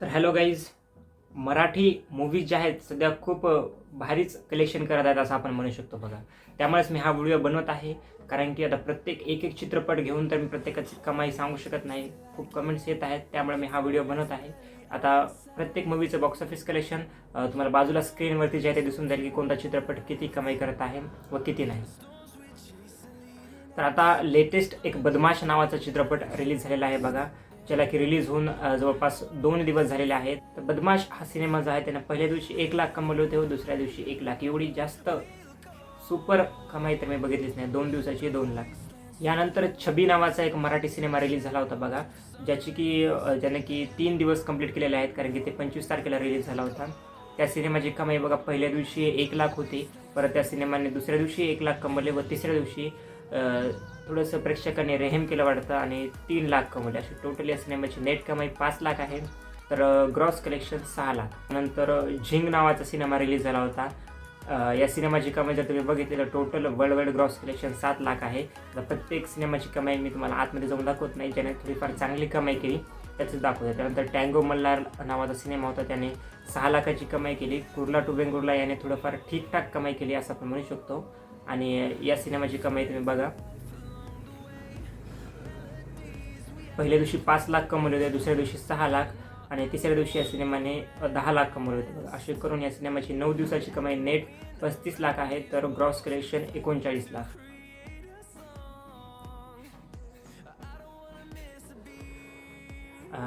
तर hello guys Marathi movies ज्या आहेत सध्या खूप भारीच कलेक्शन करत आहेत असं आपण म्हणू शकतो बघा. त्यामुळेच मी हा व्हिडिओ बनवत आहे कारण की आता प्रत्येक एक एक चित्रपट घेऊन तर मी प्रत्येकाची कमाई सांगू शकत नाही. खूप कमेंट्स येत आहेत त्यामुळे मी हा व्हिडिओ बनवत आहे. आता प्रत्येक मूवीचं बॉक्स ऑफिस कलेक्शन तुम्हाला बाजूला स्क्रीनवरती जे आहे ते दिसून जाईल की कोणता चित्रपट किती कमाई करत आहे व किती नाही. तर आता लेटेस्ट एक बदमाश नावाचा चित्रपट रिलीज झालेला आहे बघा. ज्याला की रिलीज होऊन जवळपास दोन दिवस झालेले आहेत. तर बदमाश हा सिनेमा जो आहे त्यानं पहिल्या दिवशी एक लाख कमवले होते व दुसऱ्या दिवशी एक लाख. एवढी जास्त सुपर कमाई तर मी बघितलीच नाही. दोन दिवसाची दोन लाख. यानंतर छबी नावाचा एक मराठी सिनेमा रिलीज झाला होता बघा ज्याची की ज्याने की तीन दिवस कंप्लीट केलेले आहेत कारण की ते पंचवीस तारखेला रिलीज झाला होता. त्या सिनेमाची कमाई बघा पहिल्या दिवशी एक लाख होती परत त्या सिनेमाने दुसऱ्या दिवशी एक लाख कमवले व तिसऱ्या दिवशी थोडंसं प्रेक्षकांनी रेहेम केलं वाटतं आणि तीन लाख कमवले. अशी टोटल या सिनेमाची नेट कमाई पाच लाख आहे. तर ग्रॉस कलेक्शन सहा लाख. नंतर झिंग नावाचा सिनेमा रिलीज झाला होता. या सिनेमाची कमाई जर तुम्ही बघितली तर total world wide gross collection सात लाख आहे. तर प्रत्येक सिनेमाची कमाई मी तुम्हाला आतमध्ये जाऊन दाखवत नाही ज्याने थोडीफार चांगली कमाई केली त्याचं दाखवतं. त्यानंतर टँगो मल्हार नावाचा सिनेमा होता त्याने सहा लाखाची कमाई केली. कुर्ला टू बेंगुर्ला याने थोडंफार ठीकठाक कमाई केली असं आपण म्हणू शकतो. आणि या सिनेमाची कमाई तुम्ही बघा. पहिल्या दिवशी पाच लाख कमवले होते दुसऱ्या दिवशी सहा लाख आणि तिसऱ्या दिवशी या सिनेमाने दहा लाख कमवले होते. असे करून या सिनेमाची नऊ दिवसाची कमाई नेट पस्तीस लाख आहे तर ग्रॉस कलेक्शन एकोणचाळीस लाख.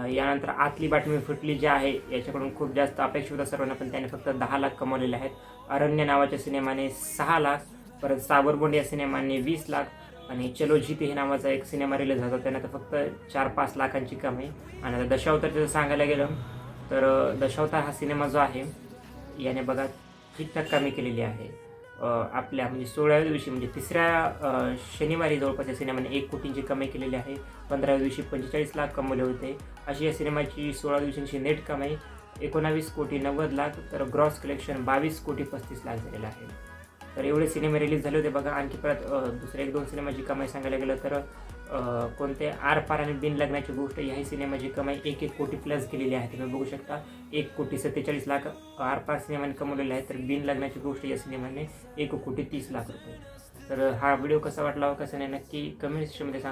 यानंतर आतली बातमी फुटली जी आहे याच्याकडून खूप जास्त अपेक्षित होता सर्वांना पण त्याने फक्त दहा लाख कमवलेले आहेत. अरण्य नावाच्या सिनेमाने सहा लाख परत साबरबोंड या सिनेमाने वीस लाख आणि चलो जीते हे नावाचा एक सिनेमा रिलीज झाला त्यानं तर फक्त चार पाच लाखांची कमाई. आणि आता दशावतार दशावतारचं सांगायला गेलं तर दशावतार हा सिनेमा जो आहे याने बघा ठीकठाक कमी केलेली आहे. आपल्या म्हणजे सोळाव्या दिवशी म्हणजे तिसऱ्या शनिवारी जवळपास या सिनेमाने एक कोटींची कमाई केलेली आहे. पंधराव्या दिवशी पंचेचाळीस लाख कमवले होते. अशी या सिनेमाची सोळा दिवसांची नेट कमाई एकोणावीस कोटी नव्वद लाख तर ग्रॉस कलेक्शन बावीस कोटी पस्तीस लाख झालेलं आहे. तर एवढे सिनेमे रिलीज झाले होते बघा. आणखी परत दुसरे दुसऱ्या एक दोन सिनेमाची कमाई सांगायला गेलं तर कोणते? आर पार आणि बिन लग्नाची गोष्ट याही सिनेमाची कमाई एक एक कोटी प्लस केलेली आहे. तुम्ही बघू शकता एक कोटी सत्तेचाळीस लाख आर पार सिनेमाने कमवलेले आहे तर बिन लग्नाची गोष्ट या सिनेमाने एक कोटी तीस लाख रुपये. तर हा व्हिडिओ कसा वाटला हो, कसा नाही नक्की कमेंट सेक्शनमध्ये सांगा.